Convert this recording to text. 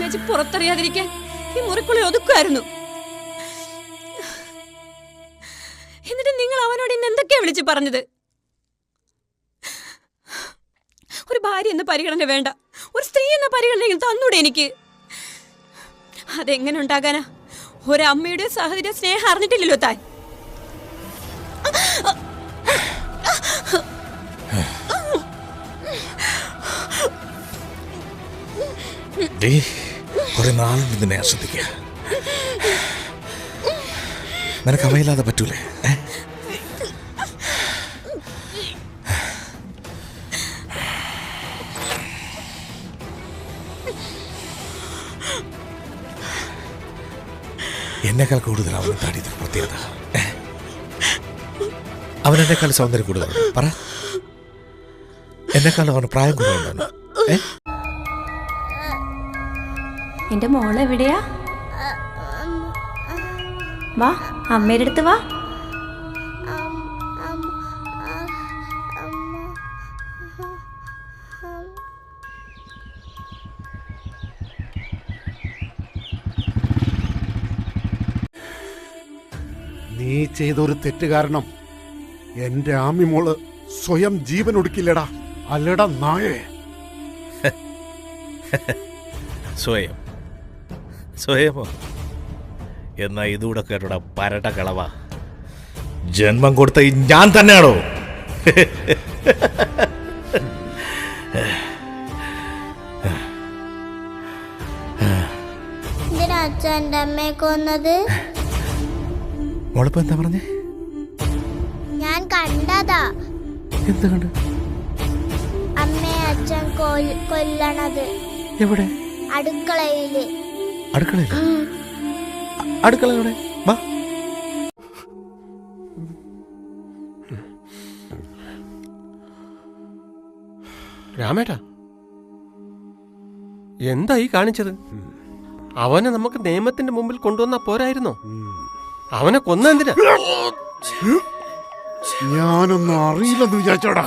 അമ്മേച്ചി പുറത്തറിയാതിരിക്കാൻ ഈ മുറിക്കുള്ളിൽ ഒതുക്കുമായിരുന്നു. എന്നിട്ട് നിങ്ങൾ അവനോട് ഇന്ന് എന്തൊക്കെയാ വിളിച്ചു പറഞ്ഞത്? ഒരു ഭാര്യ എന്ന പരിഗണന വേണ്ട. ഒരു സ്ത്രീ എന്ന പരിഗണന തന്നൂടെ എനിക്ക്. അതെങ്ങനെ ഉണ്ടാകാനാ? ഒരമ്മയുടെ സഹോദര സ്നേഹം അറിഞ്ഞിട്ടില്ലല്ലോ താൻ. കുറെ നാളുണ്ട് നിന്നെ ആസ്വദിക്കുക നിനക്ക് അവയില്ലാതെ പറ്റൂലേ? എന്നെക്കാൾ കൂടുതൽ അവന് താടിയതിന് പ്രത്യേകത? അവനെന്നെക്കാൾ സൗന്ദര്യം കൂടുതലാണ്. പറ. എന്നെക്കാൾ അവന് പ്രായം കൂടുതലാണ്. ഏ? എന്റെ മോൾ എവിടെയാ? വാ അമ്മയുടെ അടുത്ത് വാ. നീ ചെയ്ത ഒരു തെറ്റ് കാരണം എന്റെ ആമിമോൾ സ്വയം ജീവൻ ഒടുക്കില്ലടാ. അല്ലടാ നായേ. സ്വയം. സ്വയമോ? എന്നാ ഇതൂടെ കേട്ടോടാ പരട്ട കളവ ജന്മം കൊടുത്ത ഞാൻ തന്നെയാണോ? എന്തിനാ അച്ഛൻ എന്റെ അമ്മയെ കൊന്നത്? മോളിപ്പോ എന്താ പറഞ്ഞേ? ഞാൻ കണ്ടതാ. എന്ത് കണ്ടു? അമ്മയെ അച്ഛൻ കൊല്ലണത്. എവിടെ? അടുക്കളയിൽ. അടുക്കള വാ. രാമേട്ടാ. എന്താ ഈ കാണിച്ചത്? അവനെ നമുക്ക് നിയമത്തിന്റെ മുമ്പിൽ കൊണ്ടുവന്നാ പോരായിരുന്നോ? അവനെ കൊന്ന എന്തിനാ? ഞാനൊന്നും അറിയില്ലെന്ന് വിചാരിച്ചോടാ.